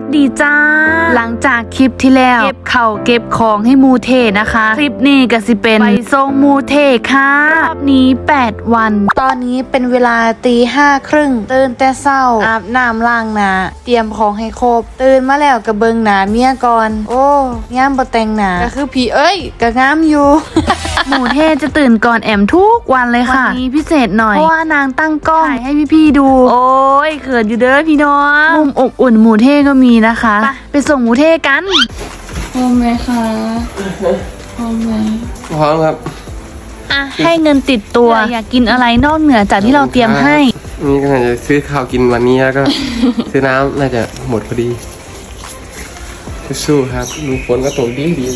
สดีจ้า หลังจากคลิปที่แล้ว เก็บเข่าวเก็บของให้มูเทนะคะ คลิปนี้ก็สิเป็นไปส่งมูเทค่ะรอบนี้ 8 วัน ตอนนี้เป็นเวลาตีห้าครึ่งตื่นแต่เศร้าอาบน้ำล้างหนาเตรียมของให้ครบ ตื่นมาแล้วกระเบิงหนาเมียก่อน โอ้งามบ่แต่งหนาก็คือผีเอ้ยก็งามอยู่หมูเทจะตื่นก่อนแอมทุกวันเลยค่ะวันนี้พิเศษหน่อยเพราะว่านางตั้งกล้องถ่ายให้พี่ๆดู โอ้ ยเขินอยู่เด้อพี่น้องมุมอบอุ่นหมูเทก็มีนะคะ ไปไปส่งหมูเทกันพร้อมไหมคะพร้อมไหมพร้อมครับอะให้เงินติดตัวอยากกินอะไรนอกเหนือจากที่เราเตรียมให้ นี่ก็น่าจะซื้อข้าวกินวันนี้แล้วก็ ซื้อน้ำน่าจะหมดพอดีสู้ๆครับดูฝนก็ตกดีดี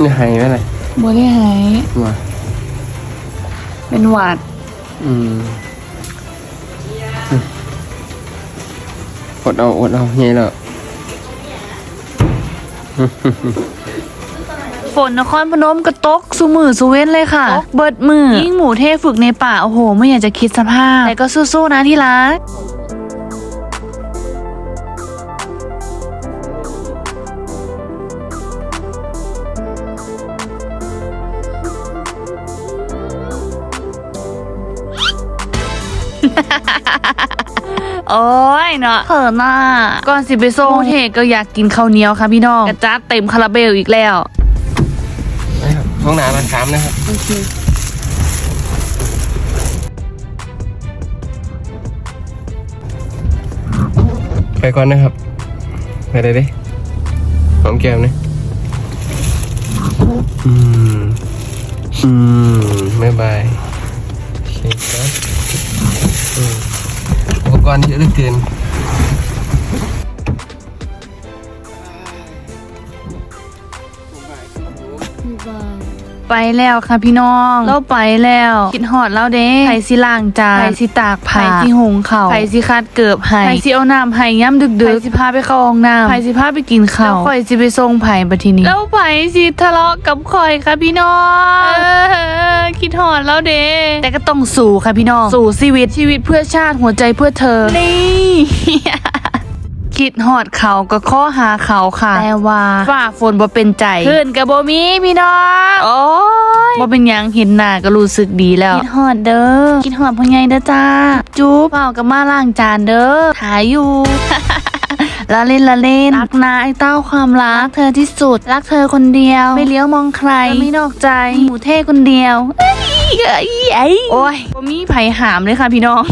นี่หายไหมอะไรบัวได้หายมา เป็นหวัด อืมอดเอาอดเอาเงี้ยแล้วฝนนครพนมกระตกสุมือสุเว้นเลยค่ะตกเบิดมือ ยิ่งหมูเทฝึกในป่า โอ้โห ไม่อยากจะคิดสภาพ แต่ก็สู้ๆนะที่รัก โอ้ยเนาะเขินอะก่อนสิไปส่งหมูเทก็อยากกินข้าวเหนียวค่ะพี่น้องกระจัดเต็มคาราเบลอีกแล้วนะครับห้องน้ำมันค้ำนะครับ โอเคไปก่อนนะครับ ไปเลยดิหอมแก้มนะอืม อืม บ๊ายบายโอเคครับ อืมอุปกรณ์เยอะเหลือเกินบ๊ายบาย ไปแล้วค่ะพี่น้อง เราไปแล้วคิดหอดแล้วเด้ไผสิล้างจานไผสิตากผ้าไผสิหุงข้าวไผสิคัดเกือบให้ไผสิเอาน้ำให้ย่ำดึกๆไผสิพาไปเข้าห้องน้ำไผสิพาไปกินข้าวแล้วข่อยสิไปส่งไผบัดทีนี้แล้วไผสิทะเลาะกับข่อยค่ะพี่น้องเออคิดหอดแล้วเด้แต่ก็ต้องสู้ค่ะพี่น้อง สู้ชีวิตชีวิตเพื่อชาติหัวใจเพื่อเธอนี่ คิดหอดเขาก็ข้อหาเขาค่ะ แต่ว่าฝ่าฝนบ่เป็นใจขึ้นกับบ่มีพี่น้องโอ้ยบ่เป็นหยังเห็นหน้าก็รู้สึกดีแล้ว คิดหอดเด้อคิดหอดพ่อใหญ่เด้อจ้า จุ๊บเปล่ากับมาล้างจานเด้อถ่ายอยู่ละเล่นละเล่นรักนะไอ้เต้าความรักเธอที่สุด รักเธอคนเดียว ไม่เลี้ยวมองใครและไม่นอกใจหมูเท่คนเดียวเอ้ยเอ้ยเอ้ยโอ้ยบ่มีไผหามเลยค่ะพี่น้อง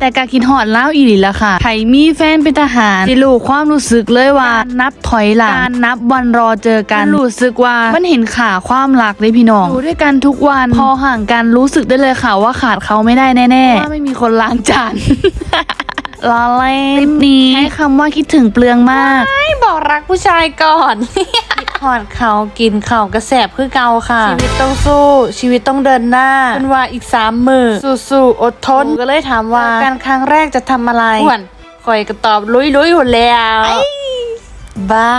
แต่การคิดหอดเล่าวอีหลีละค่ะไผมีแฟนเป็นทหารสิรู้ความรู้สึกเลยว่านับถอยหลังการนับวันรอเจอกันรู้สึกว่ามันเห็นขาความรักเลยพี่น้องอยู่ด้วยกันทุกวันพอห่างกันรู้สึกได้เลยค่ะว่าขาดเขาไม่ได้แน่ๆว่าไม่มีคนล้างจานลาเล่นคลิปนี้ใช้คำว่าคิดถึงเปลืองมากบอกรักผู้ชายก่อน หอดเขากินเขากระแสบคือเกาค่ะ ชีวิตต้องสู้ ชีวิตต้องเดินหน้าเป็นว่าอีกสามมือสู้ๆอดทนก็เลยถามว่าการครั้งแรกจะทำอะไรอ้วนคอยก็ตอบลุยลุยๆหมดแล้วบ้า